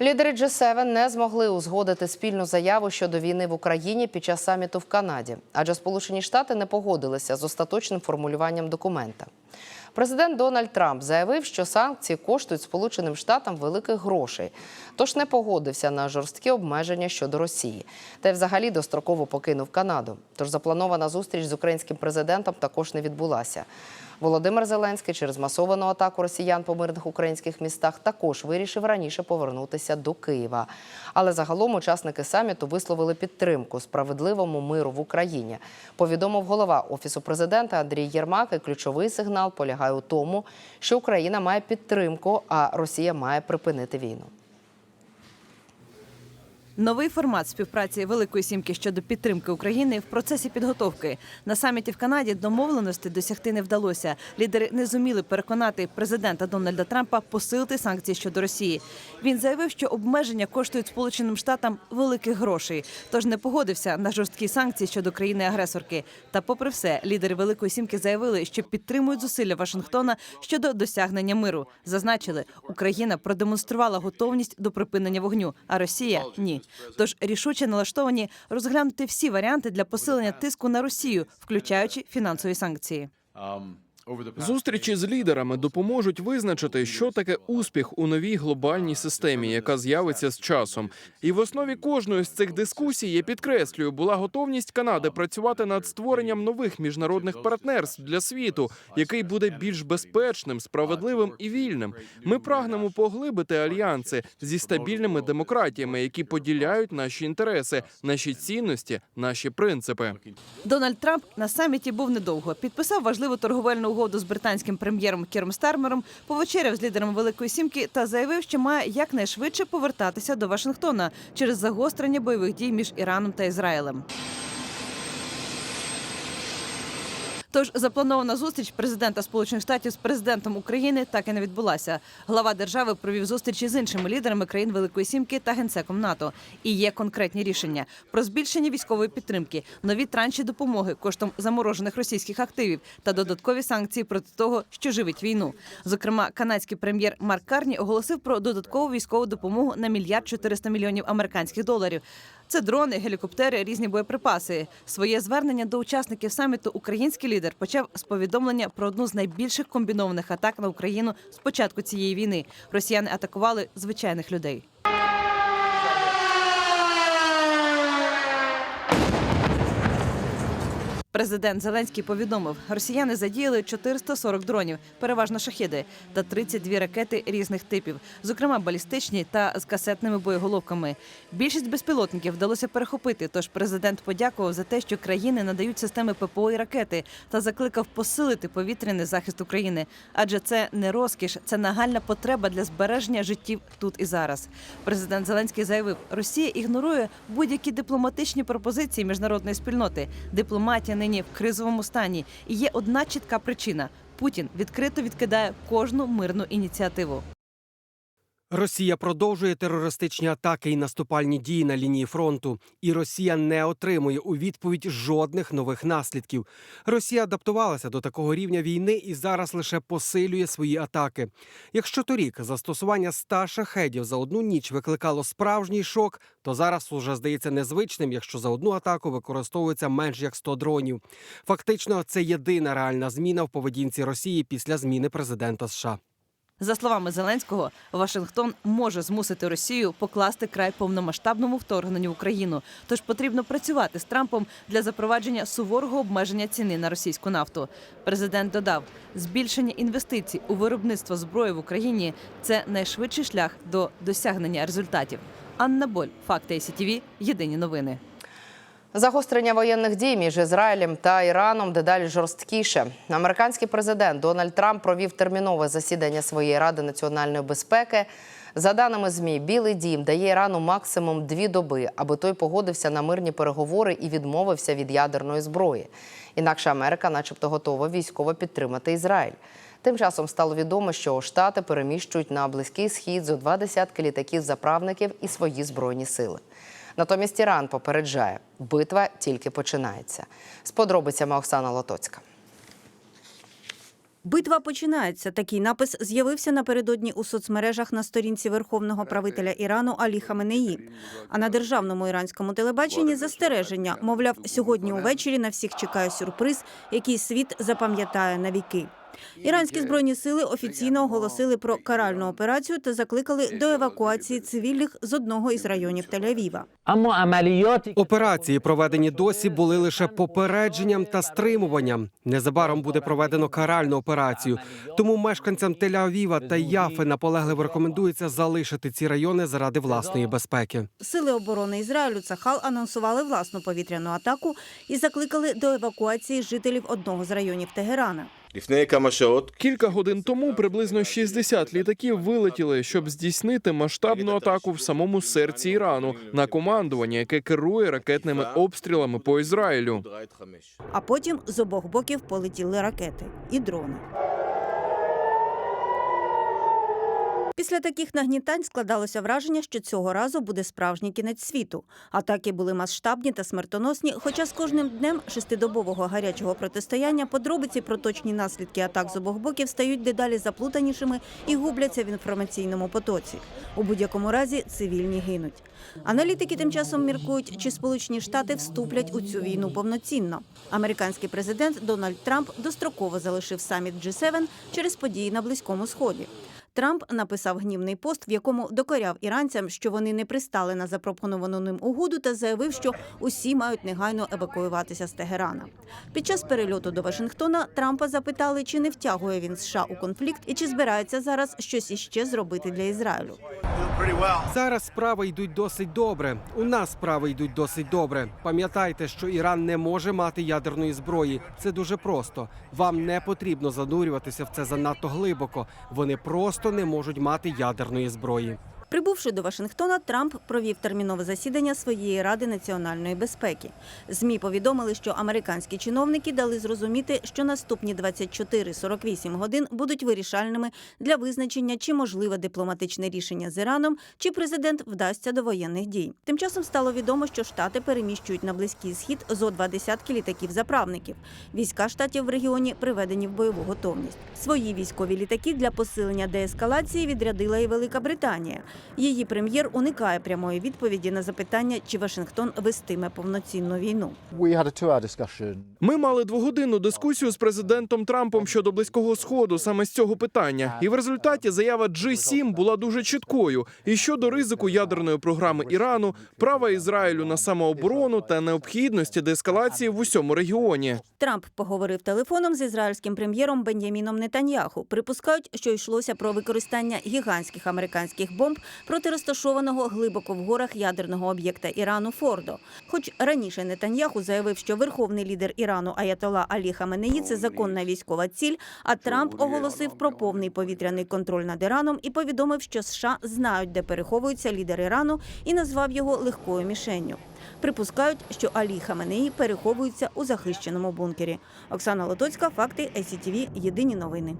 Лідери G7 не змогли узгодити спільну заяву щодо війни в Україні під час саміту в Канаді, адже Сполучені Штати не погодилися з остаточним формулюванням документа. Президент Дональд Трамп заявив, що санкції коштують Сполученим Штатам великих грошей, тож не погодився на жорсткі обмеження щодо Росії, та й взагалі достроково покинув Канаду. Тож запланована зустріч з українським президентом також не відбулася. Володимир Зеленський через масовану атаку росіян по мирних українських містах також вирішив раніше повернутися до Києва. Але загалом учасники саміту висловили підтримку справедливому миру в Україні. Повідомив голова офісу президента Андрій Єрмак. І ключовий сигнал полягає у тому, що Україна має підтримку, а Росія має припинити війну. Новий формат співпраці Великої сімки щодо підтримки України в процесі підготовки на саміті в Канаді домовленості досягти не вдалося. Лідери не зуміли переконати президента Дональда Трампа посилити санкції щодо Росії. Він заявив, що обмеження коштують Сполученим Штатам великих грошей, тож не погодився на жорсткі санкції щодо країни-агресорки. Та, попри все, лідери Великої сімки заявили, що підтримують зусилля Вашингтона щодо досягнення миру. Зазначили, Україна продемонструвала готовність до припинення вогню, а Росія ні. Тож рішуче налаштовані розглянути всі варіанти для посилення тиску на Росію, включаючи фінансові санкції. Зустрічі з лідерами допоможуть визначити, що таке успіх у новій глобальній системі, яка з'явиться з часом. І в основі кожної з цих дискусій я підкреслюю, була готовність Канади працювати над створенням нових міжнародних партнерств для світу, який буде більш безпечним, справедливим і вільним. Ми прагнемо поглибити альянси зі стабільними демократіями, які поділяють наші інтереси, наші цінності, наші принципи. Дональд Трамп на саміті був недовго. Підписав важливу торговельну угоду з британським прем'єром Кіром Стармером, повечеряв з лідером Великої Сімки та заявив, що має якнайшвидше повертатися до Вашингтона через загострення бойових дій між Іраном та Ізраїлем. Тож запланована зустріч президента Сполучених Штатів з президентом України так і не відбулася. Глава держави провів зустрічі з іншими лідерами країн Великої Сімки та генсеком НАТО. І є конкретні рішення про збільшення військової підтримки, нові транші допомоги коштом заморожених російських активів та додаткові санкції проти того, що живить війну. Зокрема, канадський прем'єр Марк Карні оголосив про додаткову військову допомогу на мільярд 400 мільйонів американських доларів. Це дрони, гелікоптери, різні боєприпаси. Своє звернення до учасників саміту український лідер почав з повідомлення про одну з найбільших комбінованих атак на Україну з початку цієї війни. Росіяни атакували звичайних людей. Президент Зеленський повідомив, росіяни задіяли 440 дронів, переважно шахіди, та 32 ракети різних типів, зокрема балістичні та з касетними боєголовками. Більшість безпілотників вдалося перехопити. Тож президент подякував за те, що країни надають системи ППО і ракети, та закликав посилити повітряний захист України. Адже це не розкіш, це нагальна потреба для збереження життів тут і зараз. Президент Зеленський заявив, Росія ігнорує будь-які дипломатичні пропозиції міжнародної спільноти. Дипломатія нині в кризовому стані. І є одна чітка причина: Путін відкрито відкидає кожну мирну ініціативу. Росія продовжує терористичні атаки і наступальні дії на лінії фронту, і Росія не отримує у відповідь жодних нових наслідків. Росія адаптувалася до такого рівня війни і зараз лише посилює свої атаки. Якщо торік застосування ста шахедів за одну ніч викликало справжній шок, то зараз уже здається незвичним, якщо за одну атаку використовується менш як 100 дронів. Фактично, це єдина реальна зміна в поведінці Росії після зміни президента США. За словами Зеленського, Вашингтон може змусити Росію покласти край повномасштабному вторгненню в Україну. Тож потрібно працювати з Трампом для запровадження суворого обмеження ціни на російську нафту. Президент додав, збільшення інвестицій у виробництво зброї в Україні це найшвидший шлях до досягнення результатів. Анна Боль, факти СІТВ, єдині новини. Загострення воєнних дій між Ізраїлем та Іраном дедалі жорсткіше. Американський президент Дональд Трамп провів термінове засідання своєї ради національної безпеки. За даними змі, Білий Дім дає Ірану максимум дві доби, аби той погодився на мирні переговори і відмовився від ядерної зброї. Інакше Америка, начебто, готова військово підтримати Ізраїль. Тим часом стало відомо, що штати переміщують на близький схід зо два десятки літаків-заправників і свої збройні сили. Натомість Іран попереджає, битва тільки починається. З подробицями Оксана Лотоцька. Битва починається. Такий напис з'явився напередодні у соцмережах на сторінці верховного правителя Ірану Алі Хаменеї. А на державному іранському телебаченні застереження. Мовляв, сьогодні увечері на всіх чекає сюрприз, який світ запам'ятає на віки. Іранські збройні сили офіційно оголосили про каральну операцію та закликали до евакуації цивільних з одного із районів Тель-Авіва. операції, проведені досі, були лише попередженням та стримуванням. Незабаром буде проведено каральну операцію. Тому мешканцям Тель-Авіва та Яфи наполегливо рекомендується залишити ці райони заради власної безпеки. Сили оборони Ізраїлю Цахал анонсували власну повітряну атаку і закликали до евакуації жителів одного з районів Тегерана. Кілька годин тому приблизно 60 літаків вилетіли, щоб здійснити масштабну атаку в самому серці Ірану на командування, яке керує ракетними обстрілами по Ізраїлю. А потім з обох боків полетіли ракети і дрони. Після таких нагнітань складалося враження, що цього разу буде справжній кінець світу. Атаки були масштабні та смертоносні. Хоча з кожним днем шестидобового гарячого протистояння подробиці про точні наслідки атак з обох боків стають дедалі заплутанішими і губляться в інформаційному потоці. У будь-якому разі цивільні гинуть. Аналітики тим часом міркують, чи Сполучені Штати вступлять у цю війну повноцінно. Американський президент Дональд Трамп достроково залишив саміт G7 через події на Близькому Сході. Трамп написав гнівний пост, в якому докоряв іранцям, що вони не пристали на запропоновану ним угоду, та заявив, що усі мають негайно евакуюватися з Тегерана. Під час перельоту до Вашингтона Трампа запитали, чи не втягує він США у конфлікт і чи збирається зараз щось іще зробити для Ізраїлю. Зараз справи йдуть досить добре. У нас справи йдуть досить добре. Пам'ятайте, що Іран не може мати ядерної зброї. Це дуже просто. Вам не потрібно занурюватися в це занадто глибоко. Вони просто не можуть мати ядерної зброї. Прибувши до Вашингтона, Трамп провів термінове засідання своєї ради національної безпеки. Змі повідомили, що американські чиновники дали зрозуміти, що наступні 24-48 годин будуть вирішальними для визначення, чи можливе дипломатичне рішення з Іраном, чи президент вдасться до воєнних дій. Тим часом стало відомо, що штати переміщують на близький схід зо два десятки літаків-заправників. Війська штатів в регіоні приведені в бойову готовність. Свої військові літаки для посилення деескалації відрядила і Велика Британія. Її прем'єр уникає прямої відповіді на запитання, чи Вашингтон вестиме повноцінну війну. Ми мали двогодинну дискусію з президентом Трампом щодо близького сходу саме з цього питання, і в результаті заява G7 була дуже чіткою. І щодо ризику ядерної програми Ірану, права Ізраїлю на самооборону та необхідності деескалації в усьому регіоні. Трамп поговорив телефоном з ізраїльським прем'єром Бен'яміном Нетаньяху. Припускають, що йшлося про використання гігантських американських бомб проти розташованого глибоко в горах ядерного об'єкта Ірану Фордо. Хоч раніше Нетаньяху заявив, що верховний лідер Ірану Аятола Алі Хаменеї – це законна військова ціль. А Трамп оголосив про повний повітряний контроль над Іраном і повідомив, що США знають, де переховується лідер Ірану, і назвав його легкою мішенню. Припускають, що Алі Хаменеї переховується у захищеному бункері. Оксана Лотоцька, факти ЕСІТІВІ, Єдині новини.